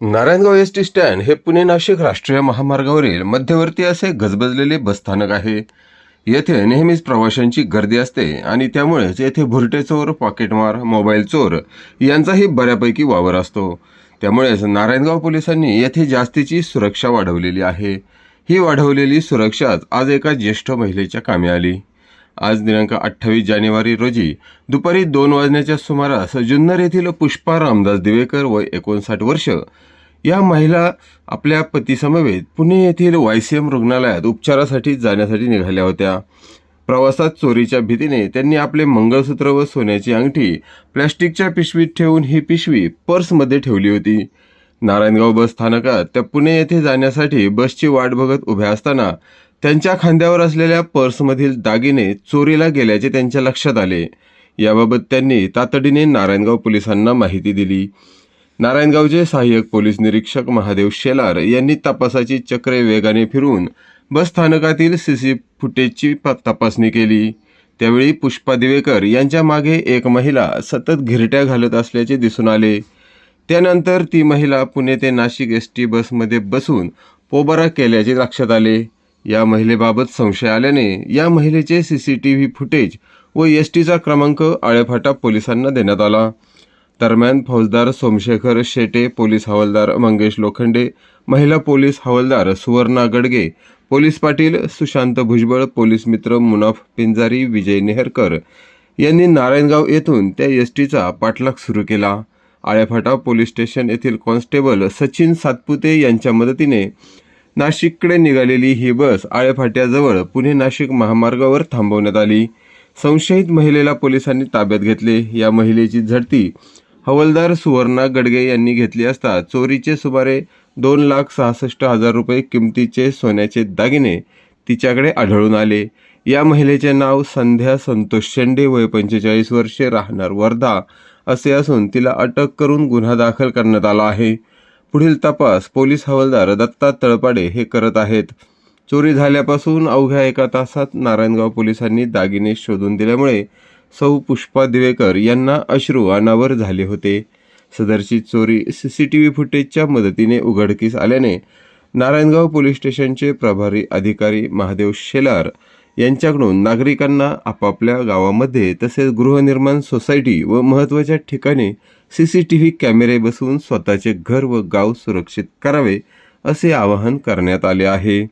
Narayangaon S T stand हे पुणे नाशिक राष्ट्रीय महामार्गावरील मध्यवर्ती असे गजबजलेले बसस्थानक आहे. येथे नेहमीच प्रवाशांची गर्दी असते आणि त्यामुळेच येथे भुरटे चोर पॉकेटमार मोबाईल चोर यांचाही बऱ्यापैकी वावर असतो. त्यामुळेच नारायणगाव पोलिसांनी येथे जास्तीची सुरक्षा वाढवलेली आहे. ही वाढवलेली सुरक्षाच आज एका ज्येष्ठ महिलेच्या कामी आली. आज दिनांक अठ्ठावीस जानेवारी रोजी दुपारी दोन वाजण्याच्या सुमारास जुन्नर येथील पुष्पा रामदास दिवेकर वय एकोणसाठ वर्ष या महिला आपल्या पतीसमवेत पुणे येथील वाय सी एम रुग्णालयात उपचारासाठी जाण्यासाठी निघाल्या होत्या. प्रवासात चोरीच्या भीतीने त्यांनी आपले मंगळसूत्र व सोन्याची अंगठी प्लॅस्टिकच्या पिशवीत ठेवून ही पिशवी पर्समध्ये ठेवली होती. नारायणगाव बस स्थानकात त्या पुणे येथे जाण्यासाठी बसची वाट बघत उभ्या असताना त्यांच्या खांद्यावर असलेल्या पर्समधील दागिने चोरीला गेल्याचे त्यांच्या लक्षात आले. याबाबत त्यांनी तातडीने नारायणगाव पोलिसांना माहिती दिली. नारायणगावचे सहाय्यक पोलीस निरीक्षक महादेव शेलार यांनी तपासाची चक्रे वेगाने फिरून बस स्थानकातील सी फुटेजची तपासणी केली. त्यावेळी पुष्पा दिवेकर यांच्या मागे एक महिला सतत घिरट्या घालत असल्याचे दिसून आले. त्यानंतर ती महिला पुणे ते नाशिक एस टी बसमध्ये बसून पोबारा केल्याचे लक्षात आले. या महिलेबाबत संशय आल्याने या महिलेचे C C T V footage व एस टीचा क्रमांक आळेफाटा पोलिसांना देण्यात आला. दरम्यान फौजदार सोमशेखर शेटे पोलीस हवालदार मंगेश लोखंडे महिला पोलीस हवालदार सुवर्णा गडगे पोलीस पाटील सुशांत भुजबळ पोलीस मित्र मुनाफ पिंजारी विजय नेहरकर यांनी नारायणगाव येथून त्या एस टीचा पाठलाग सुरू केला. आळेफाटा पोलीस स्टेशन येथील कॉन्स्टेबल सचिन सातपुते यांच्या मदतीने नाशिककडे निघालेली ही बस आळेफाट्याजवळ पुणे नाशिक महामार्गावर थांबवण्यात आली. संशयित महिलेला पोलिसांनी ताब्यात घेतले. या महिलेची झडती हवालदार सुवर्णा गडगे यांनी घेतली असता चोरीचे सुमारे दोन लाख सहासष्ट हजार रुपये किमतीचे सोन्याचे दागिने तिच्याकडे आढळून आले. या महिलेचे नाव संध्या संतोष शेंडे वय पंचेचाळीस वर्षे राहणार वर्धा असे असून तिला अटक करून गुन्हा दाखल करण्यात आला आहे. पुढील तपास पोलीस हवालदार दत्ता तळपाडे हे करत आहेत. चोरी झाल्यापासून अवघ्या एका तासात नारायणगाव पोलिसांनी दागिने शोधून दिल्यामुळे सौ पुष्पा दिवेकर यांना अश्रू अनावर झाले होते. सदरची चोरी सी सी टी व्ही फुटेजच्या मदतीने उघडकीस आल्याने नारायणगाव पोलीस स्टेशनचे प्रभारी अधिकारी महादेव शेलार यांच्याकडून नागरिकांना आपापल्या गावामध्ये तसेच गृहनिर्माण सोसायटी व महत्त्वाच्या ठिकाणी सी सी टी व्ही कॅमेरे बसवून स्वतःचे घर व गाव सुरक्षित करावे असे आवाहन करण्यात आले आहे.